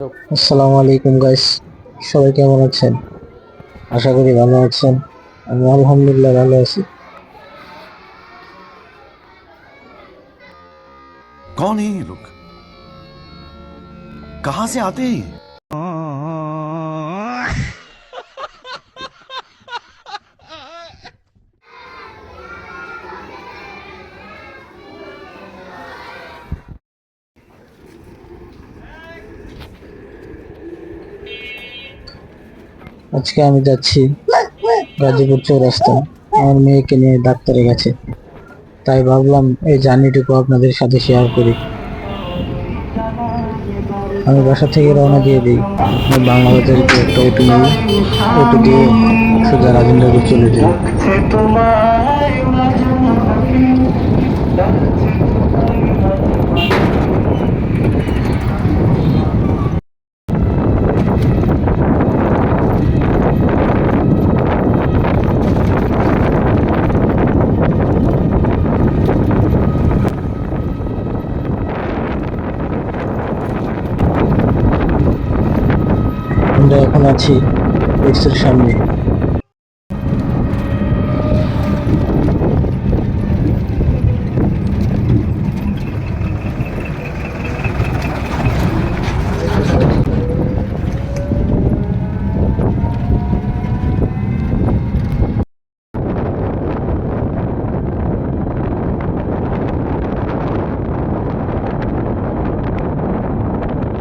আসসালামু আলাইকুম গাইস সবাই কেমন আছেন আশা করি ভালো আছেন আমি আলহামদুলিল্লাহ ভালো আছি कौन है ये लोग कहां से आते हैं আজকে আমি যাচ্ছি গাজীপুর চৌরাস্তা। আমার মেয়েকে নিয়ে ডাক্তারের কাছে। তাই ভাবলাম এই জার্নিটুকু আপনাদের সাথে শেয়ার করি। আমি বাসা থেকে রওনা দিয়ে দিই। আমি বাংলাদেশের একটা অটো নিই অটো দিয়ে সোজা রাজেন্দ্রপুর চলে যাই আমরা এখন আছি এক্সের সামনে।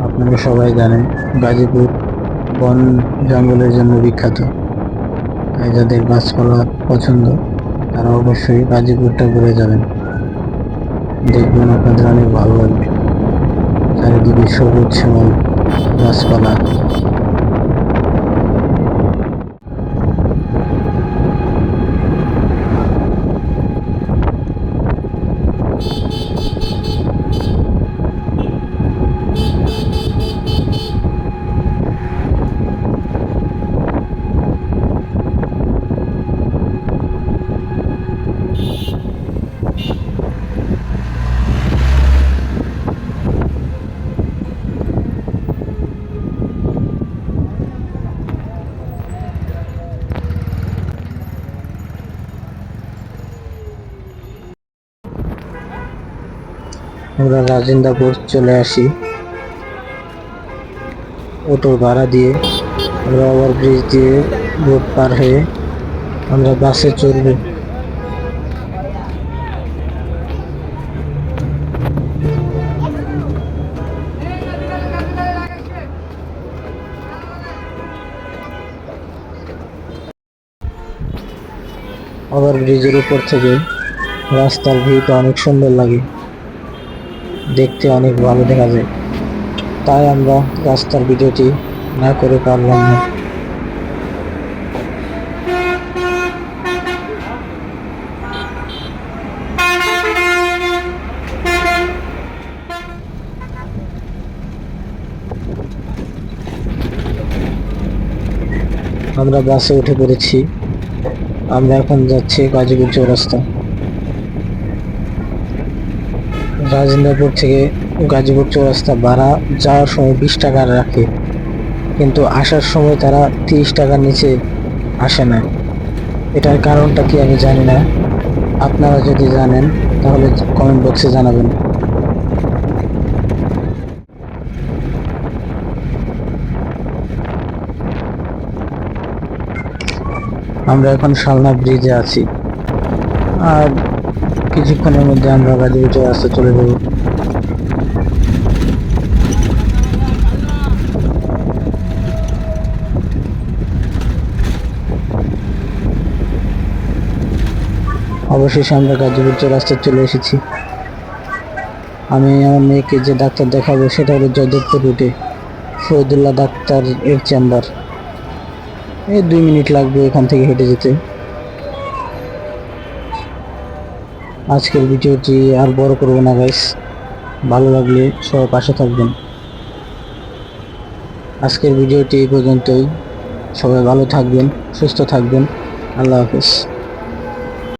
আপনারা সবাই জানেন গাজীপুর বন জঙ্গলের জন্য বিখ্যাত। তাই যাদের গাছপালা পছন্দ, তারা অবশ্যই গাজীপুরটা ঘুরে যাবেন। দেখবেন আপনাদের অনেক ভালো লাগবে। চারিদিকে সবুজ শ্যামল গাছপালা। আমরা রাজেন্দ্রপুর চলে আসি। অটোর ভাড়া দিয়ে আমরা ওভার ব্রিজ দিয়ে রোড পার হয়ে আমরা বাসে চড়বো। ওভার ব্রিজের উপর থেকে রাস্তার ভিউটা অনেক সুন্দর লাগে। দেখতে অনেক ভালো দেখা যায়। তাই আমরা রাস্তার ভিডিওটি না করে পারলাম না। আমরা বাসে উঠে পড়েছি। আমরা এখন যাচ্ছি গাজীপুর চৌরাস্তা। রাজেন্দ্রপুর থেকে গাজীপুর চৌরাস্তা ভাড়া যাওয়ার সময় বিশ টাকা রাখে। কিন্তু আসার সময় তারা তিরিশ টাকার নিচে আসে না। এটার কারণটা কি আমি জানি না। আপনারা যদি জানেন, তাহলে কমেন্ট বক্সে জানাবেন। আমরা এখন শালনা ব্রিজে আছি। আর কিছুক্ষণের মধ্যে আমরা গাজীপুর চৌরাস্তা চলে যাব। অবশেষে আমরা গাজীপুর চৌরাস্তায় চলে এসেছি। আমি আমার মেয়েকে যে ডাক্তার দেখাবো সেটা হলো জয়দেবপুর রুটে ফরিদুল্লাহ ডাক্তার এর চেম্বার। এই দুই মিনিট লাগবে এখান থেকে হেঁটে যেতে। আজকের ভিডিওটি আর বড় করব না গাইস ভালো লাগলে সবাই পাশে থাকবেন। আজকের ভিডিওটি এই পর্যন্তই। সবাই ভালো থাকবেন, সুস্থ থাকবেন। আল্লাহ হাফেজ।